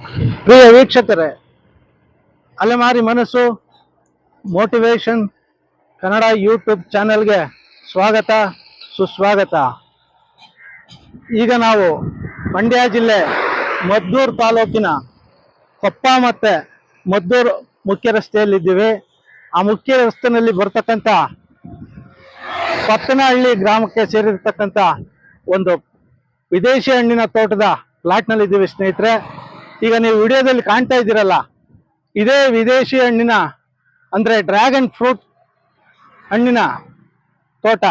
ಪ್ರಿಯ ವೀಕ್ಷಕರೇ, ಅಲೆಮಾರಿ ಮನಸ್ಸು, ಮೋಟಿವೇಶನ್, ಕನ್ನಡ ಯೂಟ್ಯೂಬ್ ಚಾನೆಲ್ಗೆ ಸ್ವಾಗತ, ಸುಸ್ವಾಗತ. ಈಗ ನಾವು ಮಂಡ್ಯ ಜಿಲ್ಲೆ ಮದ್ದೂರು ತಾಲೂಕಿನ ಕೊಪ್ಪ ಮತ್ತೆ ಮದ್ದೂರು ಮುಖ್ಯ ರಸ್ತೆಯಲ್ಲಿದ್ದೀವಿ ಆ ಮುಖ್ಯ ರಸ್ತೆಯಲ್ಲಿ ಬರ್ತಕ್ಕಂಥ ಪತ್ತನಹಳ್ಳಿ ಗ್ರಾಮಕ್ಕೆ ಸೇರಿರ್ತಕ್ಕಂಥ ಒಂದು ವಿದೇಶಿ ಹಣ್ಣಿನ ತೋಟದ ಫ್ಲಾಟ್ನಲ್ಲಿದ್ದೀವಿ ಸ್ನೇಹಿತರೆ. ಈಗ ನೀವು ವಿಡಿಯೋದಲ್ಲಿ ಕಾಣ್ತಾ ಇದ್ದೀರಲ್ಲ, ಇದೇ ವಿದೇಶಿ ಹಣ್ಣಿನ, ಅಂದ್ರೆ ಡ್ರ್ಯಾಗನ್ ಫ್ರೂಟ್ ಹಣ್ಣಿನ ತೋಟ.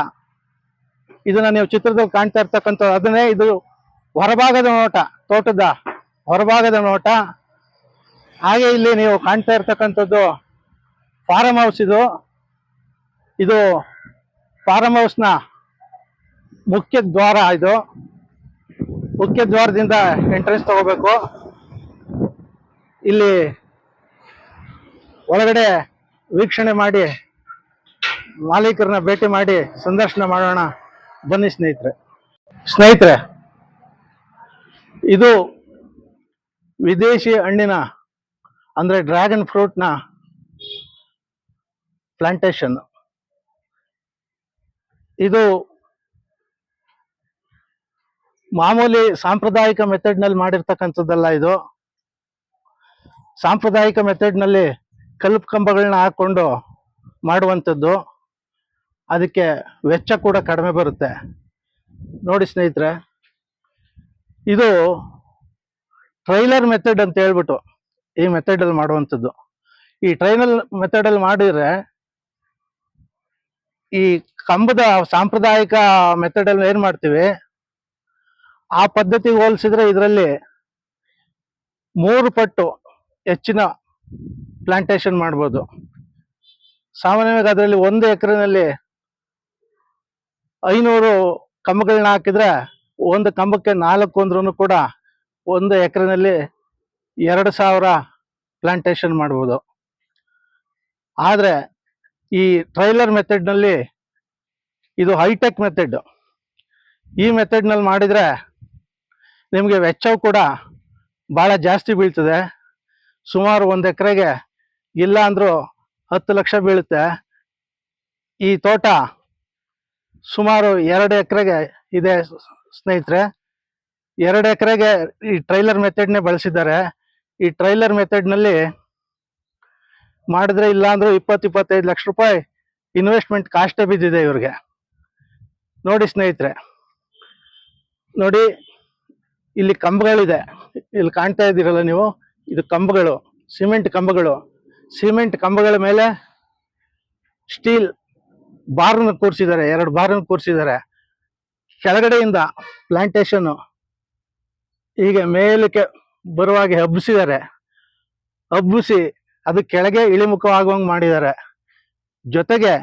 ಇದನ್ನ ನೀವು ಚಿತ್ರದಲ್ಲಿ ಕಾಣ್ತಾ ಇರ್ತಕ್ಕಂಥ, ಅದನ್ನೇ ಇದು ಹೊರಭಾಗದ ನೋಟ, ತೋಟದ ಹೊರಭಾಗದ ನೋಟ. ಹಾಗೆ ಇಲ್ಲಿ ನೀವು ಕಾಣ್ತಾ ಇರ್ತಕ್ಕಂಥದ್ದು ಫಾರಮ್ ಹೌಸ್ ಇದು. ಇದು ಫಾರಮ್ ಹೌಸ್ನ ಮುಖ್ಯ ದ್ವಾರ ಇದು. ಮುಖ್ಯ ದ್ವಾರದಿಂದ ಎಂಟ್ರೆನ್ಸ್ ತಗೋಬೇಕು. ಇಲ್ಲಿ ಒಳಗಡೆ ವೀಕ್ಷಣೆ ಮಾಡಿ, ಮಾಲೀಕರನ್ನ ಭೇಟಿ ಮಾಡಿ ಸಂದರ್ಶನ ಮಾಡೋಣ. ಬನ್ನಿ ಸ್ನೇಹಿತರೆ. ಸ್ನೇಹಿತರೆ, ಇದು ವಿದೇಶಿ ಹಣ್ಣಿನ, ಅಂದರೆ ಡ್ರ್ಯಾಗನ್ ಫ್ರೂಟ್ನ ಪ್ಲಾಂಟೇಶನ್ ಇದು ಮಾಮೂಲಿ ಸಾಂಪ್ರದಾಯಿಕ ಮೆಥಡ್ನಲ್ಲಿ ಮಾಡಿರ್ತಕ್ಕಂಥದ್ದಲ್ಲ ಇದು. ಸಾಂಪ್ರದಾಯಿಕ ಮೆಥಡ್ನಲ್ಲಿ ಕಲ್ಲು ಕಂಬಗಳನ್ನ ಹಾಕೊಂಡು ಮಾಡುವಂಥದ್ದು. ಅದಕ್ಕೆ ವೆಚ್ಚ ಕೂಡ ಕಡಿಮೆ ಬರುತ್ತೆ. ನೋಡಿ ಸ್ನೇಹಿತರೆ, ಇದು ಟ್ರೈಲರ್ ಮೆಥಡ್ ಅಂತ ಹೇಳ್ಬಿಟ್ಟು ಈ ಮೆಥಡಲ್ಲಿ ಮಾಡುವಂಥದ್ದು. ಈ ಟ್ರೈನಲ್ ಮೆಥಡಲ್ಲಿ ಮಾಡಿದ್ರೆ ಈ ಕಂಬದ ಸಾಂಪ್ರದಾಯಿಕ ಮೆಥಡಲ್ಲಿ ಏನು ಮಾಡ್ತೀವಿ? ಆ ಪದ್ಧತಿಗೆ ಹೋಲಿಸಿದ್ರೆ ಇದರಲ್ಲಿ ಮೂರು ಪಟ್ಟು ಹೆಚ್ಚಿನ ಪ್ಲಾಂಟೇಶನ್ ಮಾಡ್ಬೋದು. ಸಾಮಾನ್ಯವಾಗಿ ಅದರಲ್ಲಿ ಒಂದು ಎಕರೆನಲ್ಲಿ ಐನೂರು ಕಂಬಗಳನ್ನ ಹಾಕಿದ್ರೆ ಒಂದು ಕಂಬಕ್ಕೆ ನಾಲ್ಕು ಅಂದ್ರೂ ಕೂಡ ಒಂದು ಎಕರೆನಲ್ಲಿ ಎರಡು ಸಾವಿರ ಪ್ಲಾಂಟೇಶನ್ ಮಾಡ್ಬೋದು. ಆದರೆ ಈ ಟ್ರೈಲರ್ ಮೆಥಡ್ನಲ್ಲಿ ಇದು ಹೈಟೆಕ್ ಮೆಥಡ್ ಈ ಮೆಥಡ್ನಲ್ಲಿ ಮಾಡಿದರೆ ನಿಮಗೆ ವೆಚ್ಚವು ಕೂಡ ಭಾಳ ಜಾಸ್ತಿ ಬೀಳ್ತದೆ. ಸುಮಾರು ಒಂದು ಎಕರೆಗೆ ಇಲ್ಲ ಅಂದರೂ ಹತ್ತು ಲಕ್ಷ ಬೀಳುತ್ತೆ. ಈ ತೋಟ ಸುಮಾರು ಎರಡು ಎಕರೆಗೆ ಇದೆ ಸ್ನೇಹಿತರೆ. ಎರಡು ಎಕರೆಗೆ ಈ ಟ್ರೈಲರ್ ಮೆಥಡ್ನೇ ಬಳಸಿದ್ದಾರೆ. ಈ ಟ್ರೈಲರ್ ಮೆಥಡ್ನಲ್ಲಿ ಮಾಡಿದ್ರೆ ಇಲ್ಲ ಅಂದ್ರೂ ಇಪ್ಪತ್ತು, ಇಪ್ಪತ್ತೈದು ಲಕ್ಷ ರೂಪಾಯಿ ಇನ್ವೆಸ್ಟ್ಮೆಂಟ್ ಕಾಸ್ಟೇ ಬಿದ್ದಿದೆ ಇವ್ರಿಗೆ. ನೋಡಿ ಸ್ನೇಹಿತರೆ. ನೋಡಿ, ಇಲ್ಲಿ ಕಂಬಗಳಿದೆ. ಇಲ್ಲಿ ಕಾಣ್ತಾ ಇದ್ದೀರಲ್ಲ ನೀವು? ಇದು ಕಂಬಗಳು, ಸಿಮೆಂಟ್ ಕಂಬಗಳು. ಸಿಮೆಂಟ್ ಕಂಬಗಳ ಮೇಲೆ ಸ್ಟೀಲ್ ಬಾರ್ನ ಕೂರಿಸಿದ್ದಾರೆ, ಎರಡು ಬಾರ್ನ ಕೂರಿಸಿದ್ದಾರೆ. ಕೆಳಗಡೆಯಿಂದ ಪ್ಲಾಂಟೇಶನ್ ಹೀಗೆ ಮೇಲಕ್ಕೆ ಬರುವಾಗೆ ಹಬ್ಬಿಸಿದ್ದಾರೆ. ಹಬ್ಬಿಸಿ ಅದು ಕೆಳಗೆ ಇಳಿಮುಖವಾಗುವಂಗೆ ಮಾಡಿದ್ದಾರೆ. ಜೊತೆಗೆ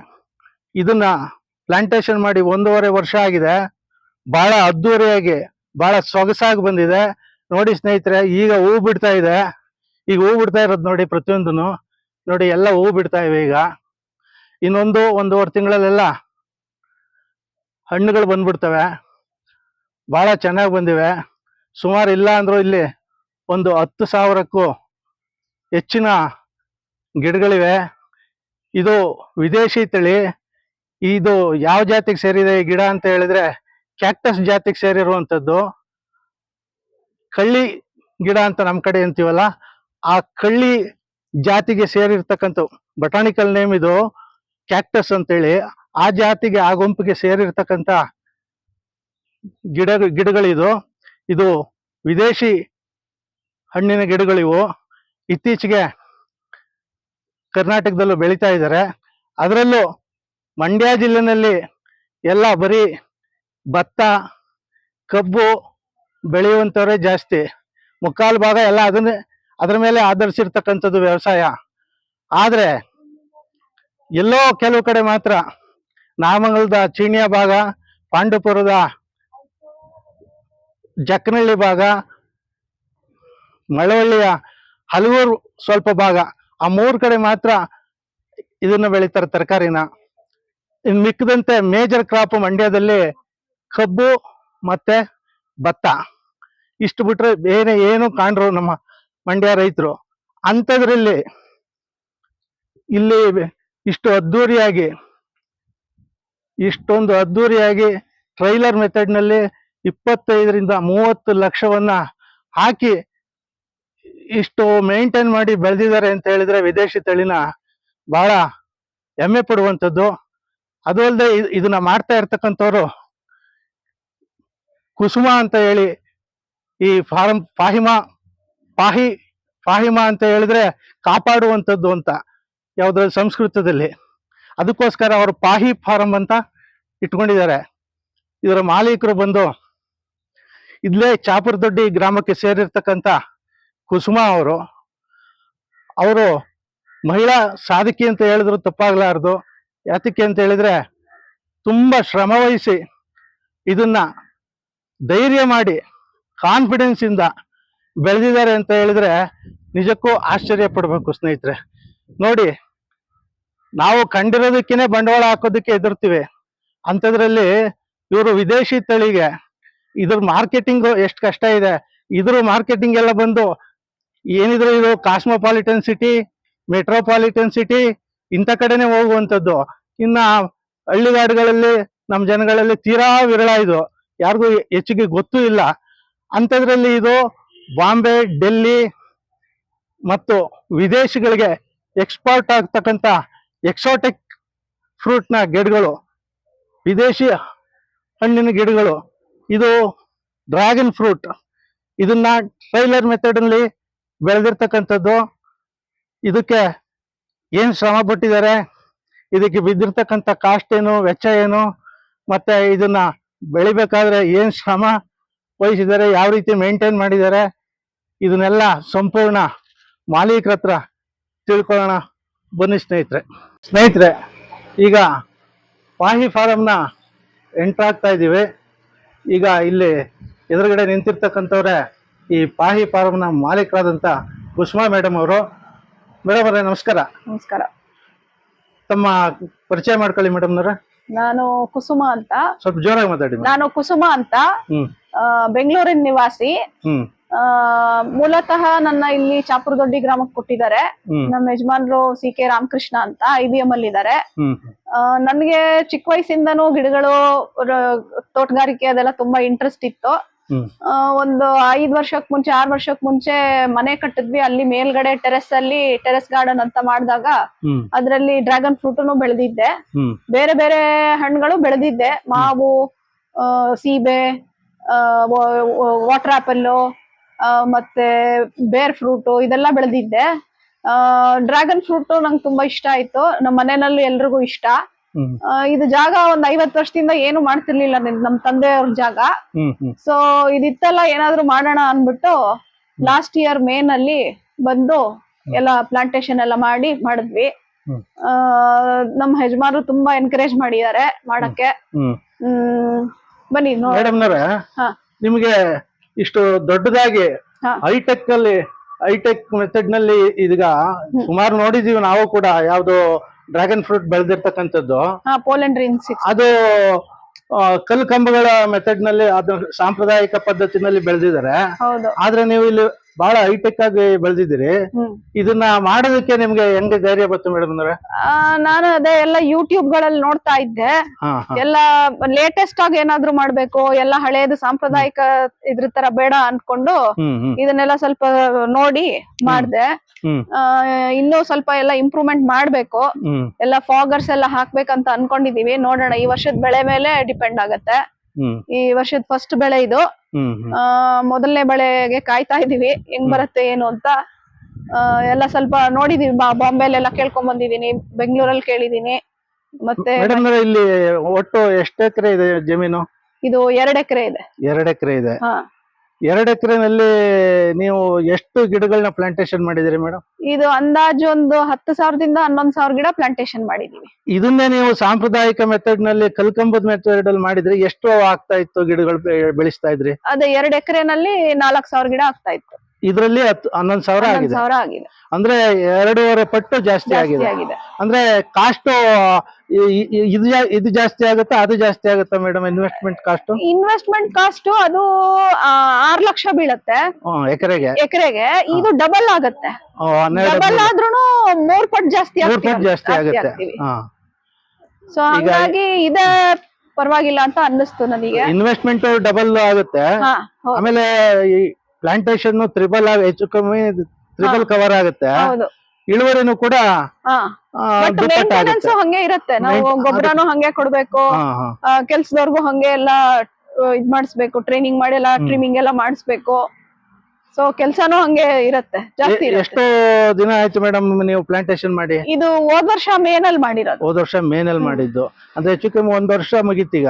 ಇದನ್ನ ಪ್ಲಾಂಟೇಶನ್ ಮಾಡಿ ಒಂದೂವರೆ ವರ್ಷ ಆಗಿದೆ. ಬಹಳ ಅದ್ದೂರಿಯಾಗಿ ಬಹಳ ಸೊಗಸಾಗಿ ಬಂದಿದೆ. ನೋಡಿ ಸ್ನೇಹಿತರೆ, ಈಗ ಹೂ ಬಿಡ್ತಾ ಇದೆ. ಈಗ ಹೂ ಬಿಡ್ತಾ ಇರೋದು ನೋಡಿ ಪ್ರತಿಯೊಂದನು ನೋಡಿ ಎಲ್ಲ ಹೂ ಬಿಡ್ತಾ ಇವೆ ಈಗ. ಇನ್ನೊಂದು ಒಂದೂವರೆ ತಿಂಗಳಲ್ಲೆಲ್ಲ ಹಣ್ಣುಗಳು ಬಂದ್ಬಿಡ್ತವೆ. ಬಹಳ ಚೆನ್ನಾಗಿ ಬಂದಿವೆ. ಸುಮಾರು ಇಲ್ಲ ಅಂದರೂ ಇಲ್ಲಿ ಒಂದು ಹತ್ತು ಸಾವಿರಕ್ಕೂ ಹೆಚ್ಚಿನ ಗಿಡಗಳಿವೆ. ಇದು ವಿದೇಶಿ ತಳಿ. ಇದು ಯಾವ ಜಾತಿಗೆ ಸೇರಿದೆ ಈ ಗಿಡ ಅಂತ ಹೇಳಿದ್ರೆ ಕ್ಯಾಕ್ಟಸ್ ಜಾತಿಗೆ ಸೇರಿರುವಂಥದ್ದು. ಕಳ್ಳಿ ಗಿಡ ಅಂತ ನಮ್ಮ ಕಡೆ ಅಂತೀವಲ್ಲ, ಆ ಕಳ್ಳಿ ಜಾತಿಗೆ ಸೇರಿರ್ತಕ್ಕಂಥ ಬಟಾನಿಕಲ್ ನೇಮ್ ಇದು ಕ್ಯಾಕ್ಟಸ್ ಅಂತೇಳಿ, ಆ ಜಾತಿಗೆ ಆ ಗುಂಪಿಗೆ ಸೇರಿರ್ತಕ್ಕಂಥ ಗಿಡ, ಗಿಡಗಳಿದು, ಇದು ವಿದೇಶಿ ಹಣ್ಣಿನ ಗಿಡಗಳಿವು. ಇತ್ತೀಚೆಗೆ ಕರ್ನಾಟಕದಲ್ಲೂ ಬೆಳೀತಾ ಇದ್ದಾರೆ ಅದರಲ್ಲೂ ಮಂಡ್ಯ ಜಿಲ್ಲೆನಲ್ಲಿ ಎಲ್ಲ ಬರೀ ಭತ್ತ, ಕಬ್ಬು ಬೆಳೆಯುವಂಥವರೇ ಜಾಸ್ತಿ. ಮುಕ್ಕಾಲು ಭಾಗ ಎಲ್ಲ ಅದನ್ನೇ, ಅದ್ರ ಮೇಲೆ ಆಧರಿಸಿರ್ತಕ್ಕಂಥದ್ದು ವ್ಯವಸಾಯ. ಆದರೆ, ಎಲ್ಲೋ ಕೆಲವು ಕಡೆ ಮಾತ್ರ ನಾಮಂಗಲದ ಚೀಣಿಯ ಭಾಗ, ಪಾಂಡುಪುರದ ಜಕ್ಕನಹಳ್ಳಿ ಭಾಗ, ಮಳವಳ್ಳಿಯ ಹಲವೂರು ಸ್ವಲ್ಪ ಭಾಗ, ಆ ಮೂರು ಕಡೆ ಮಾತ್ರ ಇದನ್ನ ಬೆಳೀತಾರೆ ತರಕಾರಿನ. ಇನ್ ಮಿಕ್ಕದಂತೆ ಮೇಜರ್ ಕ್ರಾಪ್ ಮಂಡ್ಯದಲ್ಲಿ ಕಬ್ಬು ಮತ್ತೆ ಭತ್ತ. ಇಷ್ಟು ಬಿಟ್ರೆ ಬೇರೆ ಏನು ಕಾಣ್ರು ನಮ್ಮ ಮಂಡ್ಯ ರೈತರು. ಅಂಥದ್ರಲ್ಲಿ ಇಲ್ಲಿ ಇಷ್ಟು ಅದ್ದೂರಿಯಾಗಿ, ಇಷ್ಟೊಂದು ಅದ್ದೂರಿಯಾಗಿ ಟ್ರೈಲರ್ ಮೆಥಡ್ನಲ್ಲಿ ಇಪ್ಪತ್ತೈದರಿಂದ ಮೂವತ್ತು ಲಕ್ಷವನ್ನ ಹಾಕಿ ಇಷ್ಟು ಮೇಂಟೈನ್ ಮಾಡಿ ಬೆಳೆದಿದ್ದಾರೆ ಅಂತ ಹೇಳಿದ್ರೆ ವಿದೇಶಿ ತಳಿನ ಬಹಳ ಹೆಮ್ಮೆ ಪಡುವಂಥದ್ದು. ಅದು ಅಲ್ಲದೆ ಇದನ್ನ ಮಾಡ್ತಾ ಇರ್ತಕ್ಕಂಥವ್ರು ಕುಸುಮ ಅಂತ ಹೇಳಿ ಈ ಫಾರಂ ಫಾಹಿಮಾ ಪಾಹಿ ಫಾಹಿಮಾ ಅಂತ ಹೇಳಿದ್ರೆ ಕಾಪಾಡುವಂಥದ್ದು ಅಂತ ಯಾವುದ್ರ ಸಂಸ್ಕೃತದಲ್ಲಿ. ಅದಕ್ಕೋಸ್ಕರ ಅವರು ಪಾಹಿ ಫಾರಂ ಅಂತ ಇಟ್ಕೊಂಡಿದ್ದಾರೆ. ಇದರ ಮಾಲೀಕರು ಬಂದು ಇಲ್ಲೇ ಚಾಪುರದೊಡ್ಡಿ ಗ್ರಾಮಕ್ಕೆ ಸೇರಿರ್ತಕ್ಕಂಥ ಕುಸುಮ ಅವರು ಅವರು ಮಹಿಳಾ ಸಾಧಕಿ ಅಂತ ಹೇಳಿದ್ರು ತಪ್ಪಾಗಲಾರ್ದು. ಯಾತಕ್ಕೆ ಅಂತ ಹೇಳಿದ್ರೆ ತುಂಬ ಶ್ರಮವಹಿಸಿ ಇದನ್ನ ಧೈರ್ಯ ಮಾಡಿ ಕಾನ್ಫಿಡೆನ್ಸ್ ಇಂದ ಬೆಳೆದಿದ್ದಾರೆ ಅಂತ ಹೇಳಿದ್ರೆ ನಿಜಕ್ಕೂ ಆಶ್ಚರ್ಯ ಪಡ್ಬೇಕು ಸ್ನೇಹಿತರೆ. ನೋಡಿ, ನಾವು ಕಂಡಿರೋದಕ್ಕೇನೆ ಬಂಡವಾಳ ಹಾಕೋದಕ್ಕೆ ಹೆದರ್ತೀವಿ. ಅಂಥದ್ರಲ್ಲಿ ಇವರು ವಿದೇಶಿ ತಳಿಗೆ, ಇದ್ರ ಮಾರ್ಕೆಟಿಂಗ್ ಎಷ್ಟು ಕಷ್ಟ ಇದೆ. ಇದ್ರ ಮಾರ್ಕೆಟಿಂಗ್ ಎಲ್ಲ ಬಂದು ಏನಿದ್ರು ಇದು ಕಾಸ್ಮೋಪಾಲಿಟನ್ ಸಿಟಿ ಮೆಟ್ರೋಪಾಲಿಟನ್ ಸಿಟಿ ಇಂಥ ಕಡೆನೆ ಹೋಗುವಂಥದ್ದು. ಇನ್ನ ಹಳ್ಳಿಗಾಡುಗಳಲ್ಲಿ ನಮ್ಮ ಜನಗಳಲ್ಲಿ ತೀರಾ ವಿರಳ ಇದು. ಯಾರಿಗೂ ಹೆಚ್ಚಿಗೆ ಗೊತ್ತೂ ಇಲ್ಲ. ಅಂಥದ್ರಲ್ಲಿ ಇದು ಬಾಂಬೆ, ಡೆಲ್ಲಿ ಮತ್ತು ವಿದೇಶಗಳಿಗೆ ಎಕ್ಸ್ಪೋರ್ಟ್ ಆಗ್ತಕ್ಕಂಥ ಎಕ್ಸೋಟಿಕ್ ಫ್ರೂಟ್ನ ಗಿಡಗಳು, ವಿದೇಶಿ ಹಣ್ಣಿನ ಗಿಡಗಳು, ಇದು ಡ್ರ್ಯಾಗನ್ ಫ್ರೂಟ್ ಇದನ್ನ ಟ್ರೈಲರ್ ಮೆಥಡಲ್ಲಿ ಬೆಳೆದಿರ್ತಕ್ಕಂಥದ್ದು. ಇದಕ್ಕೆ ಏನು ಶ್ರಮ ಪಟ್ಟಿದ್ದಾರೆ? ಇದಕ್ಕೆ ಬಿದ್ದಿರ್ತಕ್ಕಂಥ ಕಾಸ್ಟ್ ಏನು, ವೆಚ್ಚ ಏನು? ಮತ್ತೆ ಇದನ್ನ ಬೆಳಿಬೇಕಾದ್ರೆ ಏನು ಶ್ರಮ? ವಹಿಸಿದ್ದಾರೆ ಯಾವ ರೀತಿ ಮೇಂಟೈನ್ ಮಾಡಿದ್ದಾರೆ ಇದನ್ನೆಲ್ಲ ಸಂಪೂರ್ಣ ಮಾಲೀಕರ ಹತ್ರ ತಿಳ್ಕೊಳ್ಳೋಣ. ಬನ್ನಿ ಸ್ನೇಹಿತರೆ. ಸ್ನೇಹಿತರೆ ಈಗ ಪಾಹಿ ಫಾರಮ್ನ ಎಂಟ್ರ್ ಆಗ್ತಾ ಇದ್ದೀವಿ. ಈಗ ಇಲ್ಲಿ ಎದುರುಗಡೆ ನಿಂತಿರ್ತಕ್ಕಂಥವ್ರೆ ಈ ಪಾಹಿ ಫಾರಮ್ನ ಮಾಲೀಕರಾದಂಥ ಕುಸುಮಾ ಮೇಡಮ್ ಅವರು. ಮೇಡಮ್ ಅವರೇ ನಮಸ್ಕಾರ. ನಮಸ್ಕಾರ. ತಮ್ಮ ಪರಿಚಯ ಮಾಡ್ಕೊಳ್ಳಿ ಮೇಡಮ್ನವ್ರೆ ನಾನು ಕುಸುಮ ಅಂತ. ಸ್ವಲ್ಪ ಜೋರಾಗಿ ಮಾತಾಡಿ ನಾನು ಕುಸುಮ ಅಂತ. ಬೆಂಗಳೂರಿನ ನಿವಾಸಿ. ಮೂಲತಃ ನನ್ನ ಇಲ್ಲಿ ಚಾಪುರದೊಡ್ಡಿ ಗ್ರಾಮಕ್ಕೆ ಕೊಟ್ಟಿದ್ದಾರೆ. ನಮ್ಮ ಯಜಮಾನ್ರು ಸಿ ಕೆ ರಾಮಕೃಷ್ಣ ಅಂತ ಐ ಬಿ ಎಂ ಅಲ್ಲಿ ಇದ್ದಾರೆ ನನಗೆ ಚಿಕ್ಕ ವಯಸ್ಸಿಂದನು ಗಿಡಗಳು ತೋಟಗಾರಿಕೆ ಅದೆಲ್ಲ ತುಂಬಾ ಇಂಟ್ರೆಸ್ಟ್ ಇತ್ತು. ಒಂದು ಐದ್ ವರ್ಷಕ್ ಮುಂಚೆ ಆರ್ ವರ್ಷಕ್ ಮುಂಚೆ ಮನೆ ಕಟ್ಟಿದ್ವಿ. ಅಲ್ಲಿ ಮೇಲ್ಗಡೆ ಟೆರೆಸ್ ಅಲ್ಲಿ ಟೆರೆಸ್ ಗಾರ್ಡನ್ ಅಂತ ಮಾಡಿದಾಗ ಅದ್ರಲ್ಲಿ ಡ್ರ್ಯಾಗನ್ ಫ್ರೂಟ್ನು ಬೆಳೆದಿದ್ದೆ. ಬೇರೆ ಬೇರೆ ಹಣ್ಣುಗಳು ಬೆಳೆದಿದ್ದೆ. ಮಾವು ಸೀಬೆ ವಾಟರ್ ಆಪಲ್ಲು ಮತ್ತೆ ಬೇರ್ ಫ್ರೂಟ್ ಇದೆಲ್ಲ ಬೆಳೆದಿದ್ದೆ. ಡ್ರ್ಯಾಗನ್ ಫ್ರೂಟ್ ನಂಗೆ ತುಂಬಾ ಇಷ್ಟ ಆಯ್ತು. ನಮ್ಮ ಮನೆಯಲ್ಲಿ ಎಲ್ರಿಗೂ ಇಷ್ಟ. ಇದು ಜಾಗ ಒಂದ್ ಐವತ್ತು ವರ್ಷದಿಂದ ಏನು ಮಾಡ್ತಿರ್ಲಿಲ್ಲ ನಿಮ್- ನಮ್ ತಂದೆಯವ್ರ ಜಾಗ. ಸೊ ಇದಿತ್ತಲ್ಲ ಏನಾದ್ರು ಮಾಡೋಣ ಅನ್ಬಿಟ್ಟು ಲಾಸ್ಟ್ ಇಯರ್ ಮೇ ನಲ್ಲಿ ಬಂದು ಎಲ್ಲ ಪ್ಲಾಂಟೇಶನ್ ಎಲ್ಲ ಮಾಡಿ ಮಾಡಿದ್ವಿ. ನಮ್ಮ ಯಜಮಾನರು ತುಂಬಾ ಎನ್ಕರೇಜ್ ಮಾಡಿದ್ದಾರೆ ಮಾಡಕ್ಕೆ. ಹ್ಮ್. ಬನ್ನಿ ನೋಡಿ. ನಿಮ್ಗೆ ಇಷ್ಟು ದೊಡ್ಡದಾಗಿ. ಹೈಟೆಕ್ ಅಲ್ಲಿ ಹೈಟೆಕ್ ಮೆಥಡ್ನಲ್ಲಿ ಇದೀಗ ಸುಮಾರು ನೋಡಿದೀವಿ ನಾವು ಕೂಡ ಯಾವ್ದು ಡ್ರ್ಯಾಗನ್ ಫ್ರೂಟ್ ಬೆಳೆದಿರ್ತಕ್ಕಂಥದ್ದು. ಪೋಲೆಂಡ್ ಅದು ಕಲ್ಲು ಕಂಬಗಳ ಮೆಥಡ್ನಲ್ಲಿ ಅದು ಸಾಂಪ್ರದಾಯಿಕ ಪದ್ಧತಿನಲ್ಲಿ ಬೆಳೆದಿದ್ದಾರೆ. ಆದ್ರೆ ನೀವು ಇಲ್ಲಿ ಬಹಳ ಹೈಟೆಕ್ ಆಗಿ ಬೆಳೆದಿದ್ದೀರಿ. ಇದನ್ನ ಮಾಡೋದಕ್ಕೆ ನಿಮ್ಗೆ ಹೆಂಗೆ ಧೈರ್ಯ ಬಂತು ಮೇಡಮ್ ಅಂದ್ರೆ? ನಾನು ಅದೇ ಎಲ್ಲ ಯೂಟ್ಯೂಬ್ಗಳಲ್ಲಿ ನೋಡ್ತಾ ಇದ್ದೆ. ಎಲ್ಲ ಲೇಟೆಸ್ಟ್ ಆಗಿ ಏನಾದ್ರು ಮಾಡ್ಬೇಕು ಎಲ್ಲ ಹಳೇದು ಸಾಂಪ್ರದಾಯಿಕ ಇದ್ರ ತರ ಬೇಡ ಅನ್ಕೊಂಡು ಇದನ್ನೆಲ್ಲ ಸ್ವಲ್ಪ ನೋಡಿ ಮಾಡ್ದೆ. ಇನ್ನೂ ಸ್ವಲ್ಪ ಎಲ್ಲ ಇಂಪ್ರೂವ್ಮೆಂಟ್ ಮಾಡ್ಬೇಕು. ಎಲ್ಲ ಫಾಗರ್ಸ್ ಎಲ್ಲ ಹಾಕ್ಬೇಕಂತ ಅನ್ಕೊಂಡಿದೀವಿ. ನೋಡೋಣ ಈ ವರ್ಷದ ಬೆಳೆ ಮೇಲೆ ಡಿಪೆಂಡ್ ಆಗತ್ತೆ. ಈ ವರ್ಷದ ಫಸ್ಟ್ ಬೆಳೆ ಇದು. ಮೊದಲನೇ ಬಳೆಗೆ ಕಾಯ್ತಾ ಇದೀವಿ ಹೆಂಗ್ ಬರುತ್ತೆ ಏನು ಅಂತ. ಆ, ಎಲ್ಲ ಸ್ವಲ್ಪ ನೋಡಿದೀವಿ. ಬಾ- ಬಾಂಬೆಲೆಲ್ಲ ಕೇಳ್ಕೊಂಡ್ ಬಂದಿದೀನಿ ಬೆಂಗಳೂರಲ್ಲಿ ಕೇಳಿದೀನಿ ಮತ್ತೆ ಇಲ್ಲಿ ಒಟ್ಟು ಎಷ್ಟು ಎಕರೆ ಇದೆ ಜಮೀನು? ಇದು ಎರಡ್ ಎಕರೆ ಇದೆ. ಎರಡ್ ಎಕರೆ ಇದೆ. ಹಾ. ಎರಡು ಎಕರೆನಲ್ಲಿ ನೀವು ಎಷ್ಟು ಗಿಡಗಳನ್ನ ಪ್ಲಾಂಟೇಶನ್ ಮಾಡಿದಿರಿ ಮೇಡಮ್ ಇದು ಅಂದಾಜು ಒಂದು ಹತ್ತು ಸಾವಿರದಿಂದ ಹನ್ನೊಂದು ಸಾವಿರ ಗಿಡ ಪ್ಲಾಂಟೇಶನ್ ಮಾಡಿದೀವಿ ಇದನ್ನೇ ನೀವು ಸಾಂಪ್ರದಾಯಿಕ ಮೆಥಡ್ನಲ್ಲಿ ಕಲ್ಕಂಬದ ಮೆಥಡ್ ಅಲ್ಲಿ ಮಾಡಿದ್ರೆ ಎಷ್ಟು ಆಗ್ತಾ ಇತ್ತು ಗಿಡಗಳು ಬೆಳೆಸ್ತಾ ಇದ್ರಿ? ಅದೇ ಎರಡ್ ಎಕರೆನಲ್ಲಿ ನಾಲ್ಕ್ ಸಾವಿರ ಗಿಡ ಆಗ್ತಾ ಇತ್ತು. ಇದರಲ್ಲಿ ಹತ್ತು ಹನ್ನೊಂದು ಸಾವಿರ ಆಗಿದೆ. ಸಾವಿರ ಆಗಿದೆ. ಅಂದ್ರೆ ಎರಡೂವರೆ ಪಟ್ಟು ಜಾಸ್ತಿ ಆಗಿದೆ. ಆಗಿದೆ. ಅಂದ್ರೆ ಕಾಸ್ಟ್ ಇದು ಇದು ಜಾಸ್ತಿ ಆಗುತ್ತೆ ಅದು ಜಾಸ್ತಿ ಆಗುತ್ತೆ madam investment cost investment cost ಅದು ಆರ್ ಲಕ್ಷ ಬೀಳತ್ತೆ. ಎಕರೆಗೆ? ಎಕರೆಗೆ. ಇದು ಡಬಲ್ ಆಗತ್ತೆ. ಡಬಲ್ ಆದ್ರೂನು ಮೂರ್ ಪಟ್ಟು ಜಾಸ್ತಿ ಮೂರ್ ಪಟ್ಟು ಜಾಸ್ತಿ ಆಗುತ್ತೆ. ಸೊ ಹಾಗಾಗಿ ಇದೇ ಪರವಾಗಿಲ್ಲ ಅಂತ ಅನ್ನಿಸ್ತು ನನಗೆ. ಇನ್ವೆಸ್ಟ್ಮೆಂಟ್ ಡಬಲ್ ಆಗುತ್ತೆ. ಆಮೇಲೆ ಪ್ಲಾಂಟೇಶನ್ ತ್ರಿಬಲ್ ಹೆಚ್ಚು ಕಮ್ಮಿ ತ್ರಿಬಲ್ ಕವರ್ ಆಗುತ್ತೆ. ಇಳುವರಿನು ಕೂಡ ಹಂಗೆ ಇರುತ್ತೆ. ನಾವು ಗೊಬ್ಬರನು ಹಂಗೆ ಕೊಡ್ಬೇಕು. ಕೆಲ್ಸದವ್ರಿಗೂ ಹಂಗೆ ಎಲ್ಲ ಇದ್ ಮಾಡಿಸ್ಬೇಕು. ಟ್ರೈನಿಂಗ್ ಮಾಡಿ ಎಲ್ಲ. ಟ್ರಿಮಿಂಗ್ ಎಲ್ಲ ಮಾಡಿಸ್ಬೇಕು. ಸೊ ಕೆಲ್ಸಾನು ಹಂಗೆ ಇರುತ್ತೆ. ಜಾಸ್ತಿ ಎಷ್ಟು ದಿನ ಆಯ್ತು ಮೇಡಮ್ ನೀವು ಪ್ಲಾಂಟೇಶನ್ ಮಾಡಿ? ಇದು ಹೋದ್ ವರ್ಷ ಮೇನಲ್ಲಿ ಮಾಡಿರೋದು. ಹೋದ್ ವರ್ಷ ಮೇನಲ್ಲಿ ಮಾಡಿದ್ದು. ಅಂದ್ರೆ ಹೆಚ್ಚು ಕಮ್ಮಿ ಒಂದ್ ವರ್ಷ ಮುಗೀತೀಗ.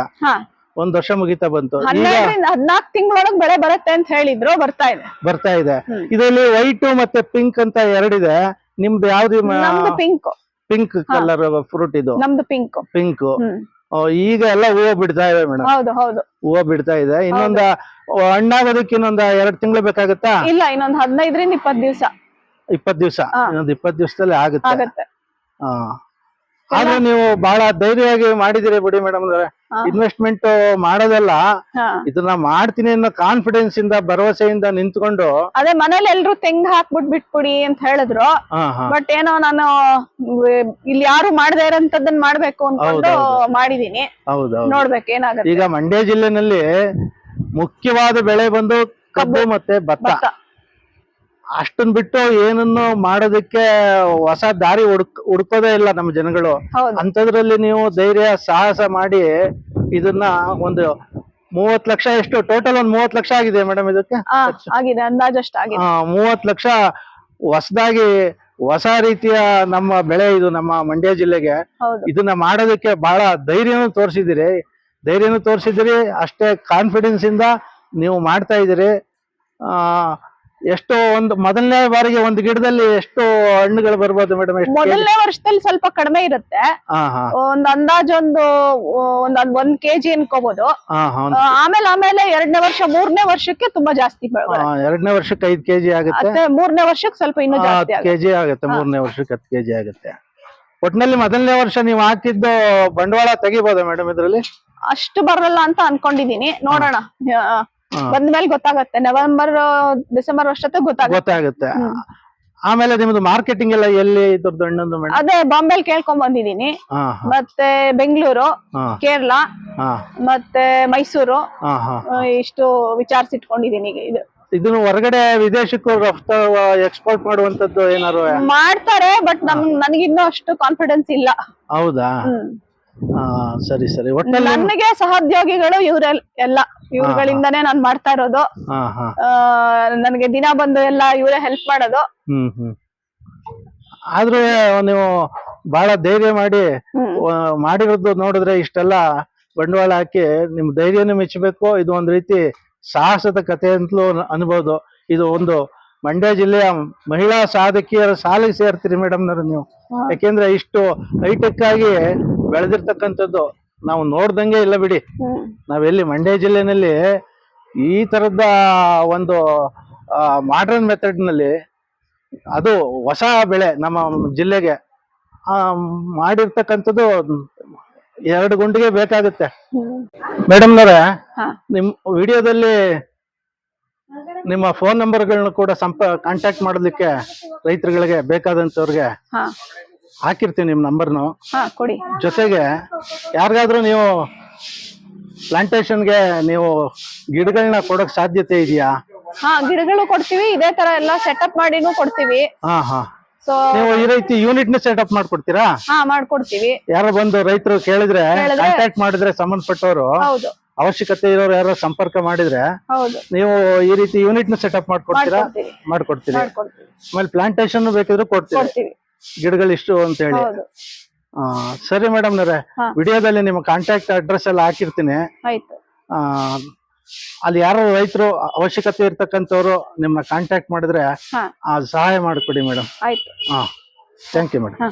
ಒಂದ್ ವರ್ಷ ಮುಗಿತಾ ಬಂತು. ಹನ್ನೆರಡರಿಂದ ಹದ್ನಾಲ್ಕು ತಿಂಗಳೊಳಗ್ ಬೆಳೆ ಬರುತ್ತೆ ಅಂತ ಹೇಳಿದ್ರು ಬರ್ತಾ ಇದೆ. ಬರ್ತಾ ಇದೆ. ಇದರಲ್ಲಿ ವೈಟ್ ಮತ್ತೆ ಪಿಂಕ್ ಅಂತ ಎರಡಿದೆ. ನಿಮ್ದು ಯಾವ್ದು ನಮ್ದು ಪಿಂಕ್ ಪಿಂಕ್ ಕಲರ್ ಫ್ರೂಟ್ ಇದು? ನಮ್ದು ಪಿಂಕ್ ಪಿಂಕ್ ಈಗ ಎಲ್ಲ ಹೂವು ಬಿಡ್ತಾ ಇದೆ ಮೇಡಮ್ ಹೌದು ಹೌದು. ಹೂವು ಬಿಡ್ತಾ ಇದೆ. ಇನ್ನೊಂದ ಹಣ್ಣಾಗೋದಕ್ಕೆ ಇನ್ನೊಂದ ಎರಡ್ ತಿಂಗಳು ಬೇಕಾಗತ್ತಾ? ಇಲ್ಲ ಇನ್ನೊಂದ್ ಹದಿನೈದರಿಂದ ಇಪ್ಪತ್ ದಿವಸ. ಇಪ್ಪತ್ ದಿವಸ. ಇನ್ನೊಂದ್ ಇಪ್ಪತ್ ದಿವಸದಲ್ಲಿ ಆಗುತ್ತೆ. ಆದ್ರೆ ನೀವು ಬಹಳ ಧೈರ್ಯವಾಗಿ ಮಾಡಿದಿರಿ ಬಿಡಿ ಮೇಡಮ್ ಹಾ. ಇನ್ವೆಸ್ಟ್ಮೆಂಟ್ ಮಾಡೋದಲ್ಲ ಇದನ್ನ ಮಾಡ್ತೀನಿ ಅನ್ನೋ ಕಾನ್ಫಿಡೆನ್ಸ್ ಇಂದ ಭರವಸೆಯಿಂದ ನಿಂತ್ಕೊಂಡು ಅದೇ ಮನೇಲಿ ಎಲ್ರು ತೆಂಗ್ ಹಾಕ್ಬಿಟ್ ಬಿಟ್ಬಿಡಿ ಅಂತ ಹೇಳಿದ್ರು. ಬಟ್ ಏನೋ ನಾನು ಇಲ್ಲಿ ಯಾರು ಮಾಡದೇ ಇರೋದನ್ನ ಮಾಡ್ಬೇಕು ಅನ್ಕೊಂಡು. ಮಾಡಿದೀನಿ. ನೋಡ್ಬೇಕು ಏನಾಗತ್ತೆ. ಈಗ ಮಂಡ್ಯ ಜಿಲ್ಲೆನಲ್ಲಿ ಮುಖ್ಯವಾದ ಬೆಳೆ ಬಂದು ಕಬ್ಬು ಮತ್ತೆ ಭತ್ತ. ಅಷ್ಟನ್ ಬಿಟ್ಟು ಏನನ್ನು ಮಾಡೋದಕ್ಕೆ ಹೊಸ ದಾರಿ ಹುಡುಕ್ ಹುಡ್ಕೋದೇ ಇಲ್ಲ ನಮ್ಮ ಜನಗಳು. ಅಂತದ್ರಲ್ಲಿ ಅಂಥದ್ರಲ್ಲಿ ನೀವು ಧೈರ್ಯ ಸಾಹಸ ಮಾಡಿ ಇದನ್ನ ಒಂದು ಮೂವತ್ ಲಕ್ಷ ಎಷ್ಟು ಟೋಟಲ್ ಒಂದ್ ಮೂವತ್ ಲಕ್ಷ ಆಗಿದೆ ಮೇಡಮ್ ಇದಕ್ಕೆ? ಆಗಿದೆ ಅಂದಾಜಷ್ಟು ಮೂವತ್ ಲಕ್ಷ ಹೊಸದಾಗಿ ಹೊಸ ರೀತಿಯ ನಮ್ಮ ಬೆಳೆ ಇದು ನಮ್ಮ ಮಂಡ್ಯ ಜಿಲ್ಲೆಗೆ. ಇದನ್ನ ಮಾಡೋದಕ್ಕೆ ಬಹಳ ಧೈರ್ಯನೂ ತೋರಿಸಿದಿರಿ ಧೈರ್ಯನೂ ತೋರಿಸಿದಿರಿ ಅಷ್ಟೇ ಕಾನ್ಫಿಡೆನ್ಸ್ ಇಂದ ನೀವು ಮಾಡ್ತಾ ಇದ್ದೀರಿ. ಆ ಎಷ್ಟು ಒಂದು ಮೊದಲನೇ ಬಾರಿಗೆ ಒಂದು ಗಿಡದಲ್ಲಿ ಎಷ್ಟು ಹಣ್ಣುಗಳು ಬರ್ಬೋದು ಮೇಡಮ್ ಮೊದಲನೇ ವರ್ಷದಲ್ಲಿ ಸ್ವಲ್ಪ ಕಡಿಮೆ ಇರುತ್ತೆ. ಒಂದ್ ಅಂದಾಜ್ ಒಂದು ಒಂದ್ ಒಂದ್- ಕೆಜಿ ಅನ್ಕೋಬಹುದು ಆಮೇಲೆ ಆಮೇಲೆ ಎರಡನೇ ವರ್ಷ ಮೂರನೇ ವರ್ಷಕ್ಕೆ ತುಂಬಾ ಜಾಸ್ತಿ. ಎರಡನೇ ವರ್ಷಕ್ಕೆ ಐದ್ ಕೆಜಿ ಆಗುತ್ತೆ. ಮೂರನೇ ವರ್ಷಕ್ಕೆ ಸ್ವಲ್ಪ ಇನ್ನೂ ಜಾಸ್ತಿ ಕೆಜಿ ಆಗುತ್ತೆ ಮೂರನೇ ವರ್ಷಕ್ಕೆ ಹತ್ತು ಕೆಜಿ ಆಗುತ್ತೆ. ಒಟ್ನಲ್ಲಿ ಮೊದಲನೇ ವರ್ಷ ನೀವು ಹಾಕಿದ್ದು ಬಂಡವಾಳ ತೆಗಿಬೋದಾ ಮೇಡಮ್ ಇದ್ರಲ್ಲಿ? ಅಷ್ಟು ಬರಲ್ಲ ಅಂತ ಅನ್ಕೊಂಡಿದೀನಿ. ನೋಡೋಣ. ಬಂದ್ಮೇಲೆ ಗೊತ್ತಾಗತ್ತೆ. ನವೆಂಬರ್ ಡಿಸೆಂಬರ್ ಅಷ್ಟೊತ್ತಿಗೆ ಗೊತ್ತಾಗುತ್ತೆ. ಆಮೇಲೆ ನಿಮ್ದು ಮಾರ್ಕೆಟಿಂಗ್ ಎಲ್ಲ ಎಲ್ಲಿ ಇದ್ರದ್ದು ಹಣ್ಣೊಂದು ಮೇಡಮ್ ಅದೇ ಬಾಂಬೆಲ್ ಕೇಳ್ಕೊಂಡ್ ಬಂದಿದೀನಿ ಮತ್ತೆ ಬೆಂಗಳೂರು ಕೇರಳ ಮತ್ತೆ ಮೈಸೂರು ಇಷ್ಟು ವಿಚಾರಿಸಿಟ್ಕೊಂಡಿದೀನಿ ಇದು. ಇದನ್ನು ಹೊರಗಡೆ ವಿದೇಶಕ್ಕೂ ರಫ್ತು ಎಕ್ಸ್ಪೋರ್ಟ್ ಮಾಡುವಂತದ್ದು ಏನಾರು ಮಾಡ್ತಾರೆ ಬಟ್ ನಮ್ ನನಗಿನ್ನೂ ಅಷ್ಟು ಕಾನ್ಫಿಡೆನ್ಸ್ ಇಲ್ಲ. ಹೌದಾ? ಹಾ ಸರಿ ಸರಿ. ಒಟ್ಟಲ್ಲಿ ನನಗೆ ಸಹೋದ್ಯೋಗಿಗಳು ಇವರೆಲ್ಲ ಎಲ್ಲ. ಇವ್ರುಗಳಿಂದಾನೇ ನಾನ್ ಮಾಡ್ತಾ ಇರೋದು. ಹಾ ಹಾ. ಆ, ನನಗೆ ದಿನ ಬಂದು ಎಲ್ಲ ಇವರೇ ಹೆಲ್ಪ್ ಮಾಡೋದು. ಹ್ಮ್ ಹ್ಮ್. ಆದ್ರೂ ನೀವು ಬಹಳ ಧೈರ್ಯ ಮಾಡಿ ಆ, ಮಾಡಿರೋದು ನೋಡಿದ್ರೆ ಇಷ್ಟೆಲ್ಲ ಬಂಡವಾಳ ಹಾಕಿ ನಿಮ್ ಧೈರ್ಯನೂ ಮೆಚ್ಚಬೇಕು. ಇದು ಒಂದ್ ರೀತಿ ಸಾಹಸದ ಕಥೆ ಅಂತಲೂ ಅನ್ಬೋದು. ಇದು ಒಂದು ಮಂಡ್ಯ ಜಿಲ್ಲೆಯ ಮಹಿಳಾ ಸಾಧಕಿಯರ ಸಾಲಿಗೆ ಸೇರ್ತೀರಿ ಮೇಡಮ್ ನೀವು. ಯಾಕೆಂದ್ರೆ ಇಷ್ಟು ಹೈಟೆಕ್ ಆಗಿ ಬೆಳೆದಿರ್ತಕ್ಕಂಥದ್ದು ನಾವು ನೋಡ್ದಂಗೆ ಇಲ್ಲ ಬಿಡಿ. ನಾವೆಲ್ಲಿ ಮಂಡ್ಯ ಜಿಲ್ಲೆನಲ್ಲಿ ಈ ತರದ ಒಂದು ಮಾಡರ್ನ್ ಮೆಥಡ್ನಲ್ಲಿ ಅದು ಹೊಸ ಬೆಳೆ ನಮ್ಮ ಜಿಲ್ಲೆಗೆ ಆ, ಮಾಡಿರ್ತಕ್ಕಂಥದ್ದು ಎರಡು ಗುಂಡಿಗೆ ಬೇಕಾಗುತ್ತೆ. ಮೇಡಮ್ನವ್ರೆ ನಿಮ್ ವಿಡಿಯೋದಲ್ಲಿ ನಿಮ್ಮ ಫೋನ್ ನಂಬರ್ಗಳನ್ನ ಕೂಡ ಸಂಪ ಕಾಂಟ್ಯಾಕ್ಟ್ ಮಾಡಲಿಕ್ಕೆ ರೈತರುಗಳಿಗೆ ಬೇಕಾದಂತವ್ರಿಗೆ ಹಾ. ಹಾಕಿರ್ತೀವಿ ನಿಮ್ ನಂಬರ್ನು ಹಾ ಕೊಡಿ. ಜೊತೆಗೆ ಯಾರಿಗಾದ್ರೂ ನೀವು ಪ್ಲಾಂಟೇಶನ್ಗೆ ನೀವು ಗಿಡಗಳನ್ನ ಕೊಡಕ್ ಸಾಧ್ಯತೆ ಇದೆಯಾ? ಹಾ ಗಿಡಗಳು ಕೊಡ್ತೀವಿ. ಇದೇ ತರ ಎಲ್ಲ ಸೆಟಪ್ ಮಾಡಿನೂ ಕೊಡ್ತೀವಿ. ಹಾ ಹಾ. ಸೊ ನೀವು ಈ ರೀತಿ ಯೂನಿಟ್ನ ಸೆಟಪ್ ಮಾಡ್ಕೊಡ್ತೀರಾ? ಹಾ ಮಾಡ್ಕೊಡ್ತೀವಿ. ಯಾರೋ ಬಂದು ರೈತರು ಕೇಳಿದ್ರೆ ಕೇಳಿದ್ರೆ- ಕಾಂಟ್ಯಾಕ್ಟ್ ಮಾಡಿದ್ರೆ ಸಂಬಂಧಪಟ್ಟವರು ಹೌದು. ಅವಶ್ಯಕತೆ ಇರೋರು ಯಾರು ಸಂಪರ್ಕ ಮಾಡಿದ್ರೆ ಹೌದು. ನೀವು ಈ ರೀತಿ ಯೂನಿಟ್ನ ಸೆಟಪ್ ಮಾಡ್ಕೊಡ್ತೀರಾ? ಮಾಡ್ಕೊಡ್ತೀವಿ. ಮಾಡ್ಕೊಡ್ತೀರಿ. ಮಾಡ್ಕೊಡ್ತೀವಿ. ಆಮೇಲೆ ಪ್ಲಾಂಟೇಶನ್ ಬೇಕಿದ್ರೆ ಕೊಡ್ತೀರಿ. ಕೊಡ್ತೀವಿ. ಗಿಡಗಳು ಇಷ್ಟು ಅಂತ ಹೇಳಿ. ಹೌದು. ಆ, ಸರಿ ಮೇಡಮ್ ನರೇ ಹಾ. ವಿಡಿಯೋದಲ್ಲಿ ನಿಮ್ಮ ಕಾಂಟ್ಯಾಕ್ಟ್ ಅಡ್ರೆಸ್ ಎಲ್ಲ ಹಾಕಿರ್ತೀನಿ. ಆಯ್ತು. ಆ, ಅಲ್ಲಿ ಯಾರು ರೈತರು ಅವಶ್ಯಕತೆ ಇರ್ತಕ್ಕಂಥವ್ರು ನಿಮ್ಮನ್ನ ಕಾಂಟ್ಯಾಕ್ಟ್ ಮಾಡಿದ್ರೆ ಹಾ. ಆ ಸಹಾಯ ಮಾಡಿಕೊಡಿ ಮೇಡಮ್ ಆಯ್ತು. ಹಾ. ಥ್ಯಾಂಕ್ ಯು ಮೇಡಮ್ ಹಾ.